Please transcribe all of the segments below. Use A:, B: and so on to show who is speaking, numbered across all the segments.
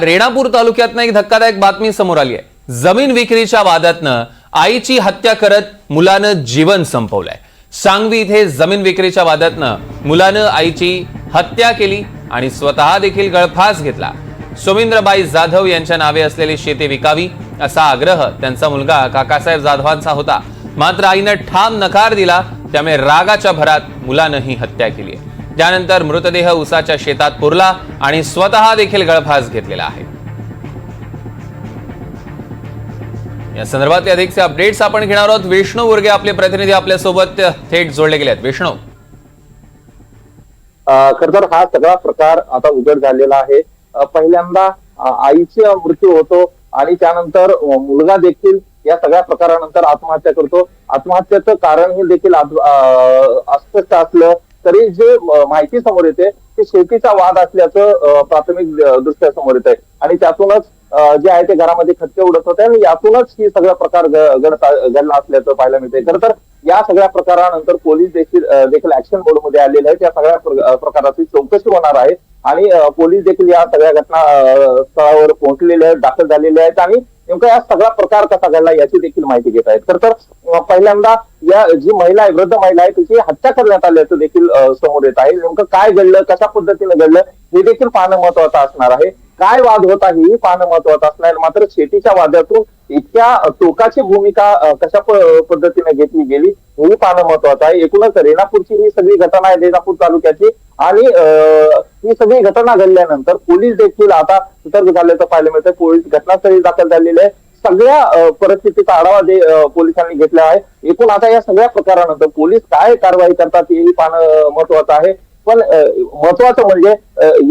A: रेणापूर तालुक्यातनं एक धक्कादायक बातमी समोर आली आहे. जमीन विक्रीच्या वादातनं आईची हत्या करत मुलानं जीवन संपवलंय. सांगवी इथे जमीन विक्रीच्या वादातनं मुलानं आईची हत्या केली आणि स्वतः देखील गळफास घेतला. सोमिंद्रबाई जाधव यांच्या नावे असलेली शेती विकावी असा आग्रह त्यांचा मुलगा काकासाहेब जाधवांचा होता. मात्र आईनं ठाम नकार दिला त्यामुळे रागाच्या भरात मुलानं ही हत्या केली आहे. त्यानंतर मृतदेह उसाच्या शेतात पुरला आणि स्वतः देखील गळफास घेतलेला आहे. या संदर्भातले अधिकचे अपडेट्स आपण घेणार आहोत. विष्णू उर्गे आपले प्रतिनिधी आपल्यासोबत थेट जोडले गेले आहेत विष्णू
B: खर तर हा सगळा प्रकार आता उघड झालेला आहे. पहिल्यांदा अ, आईचा मृत्यू होतो आणि त्यानंतर मुलगा देखील या सगळ्या प्रकारानंतर आत्महत्या करतो. आत्महत्येचं कारण हे देखील अस्पष्ट असलं तरी जे माहिती समोर येते ते शेतीचा वाद असल्याचं प्राथमिक दृष्ट्या समोर येत आहे आणि त्यातूनच जे आहे ते घरामध्ये खटके उडत होते आणि यातूनच ही सगळा प्रकार घडता घडला असल्याचं पाहायला मिळते खरं तर या सगळ्या प्रकारानंतर पोलीस देखील देखील ऍक्शन मोडमध्ये आलेले आहेत. या सगळ्या प्रकाराची चौकशी होणार आहे. आणि पोलीस देखील या सगळ्या घटना स्थळावर पोहोचलेले आहेत दाखल झालेले आहेत. आणि नेमका या सगळा प्रकार कसा घडला याची देखील माहिती घेत आहेत. खर तर पहिल्यांदा या जी महिला आहे वृद्ध महिला आहे तिची हत्या करण्यात आल्याचं देखील समोर येत आहे. नेमकं काय घडलं कशा पद्धतीने घडलं हे देखील पाहणं महत्वाचं असणार आहे. काय वाद होता हेही पाहणं महत्वाचं असणार मात्र शेतीच्या वादातून इतक्या टोकाची भूमिका कशा प- पद्धतीने घेतली गेली हेही पाहणं महत्वाचं आहे. एकूणच रेणापूरची ही सगळी घटना आहे रेणापूर तालुक्याची. आणि ही सगळी घटना घडल्यानंतर पोलीस देखील आता सतर्क झाल्याचं पाहायला मिळतं पोलीस घटनास्थळी दाखल झालेले आहे सगळ्या परिस्थितीचा आढावा दे पोलिसांनी घेतला आहे. एकूण आता या सगळ्या प्रकारानंतर पोलीस काय कारवाई करतात हेही पाहणं महत्वाचं आहे. पण महत्वाचं म्हणजे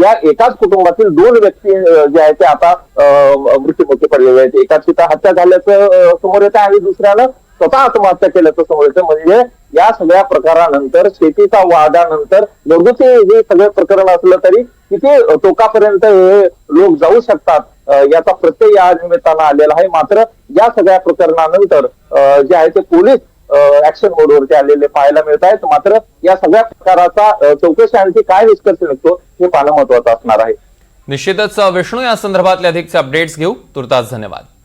B: या एकाच कुटुंबातील दोन व्यक्ती जे आहेत ते आता अ, मृत्युमुखी पडलेले आहेत. एकाची तर हत्या झाल्याचं समोर येतं आणि दुसऱ्यानं स्वतः आत्महत्या केल्याचं समोर येतं म्हणजे या सगळ्या प्रकारानंतर शेतीचा वादानंतर घरगुती हे सगळं प्रकरण असलं तरी किती टोकापर्यंत हे लोक जाऊ शकतात याचा प्रत्यय या निमित्तानं आलेला आहे. मात्र या सगळ्या प्रकरणानंतर जे आहे ते पोलीस ऍक्शन मोडवरती आलेले पाहायला मिळत आहेत. मात्र या सगळ्या प्रकाराचा चौकशी आणखी काय निष्कर्ष निघतो हे पाहणं महत्वाचं असणार आहे.
A: निश्चितच विष्णू या संदर्भातले अधिकचे अपडेट्स घेऊ. तुर्तास धन्यवाद.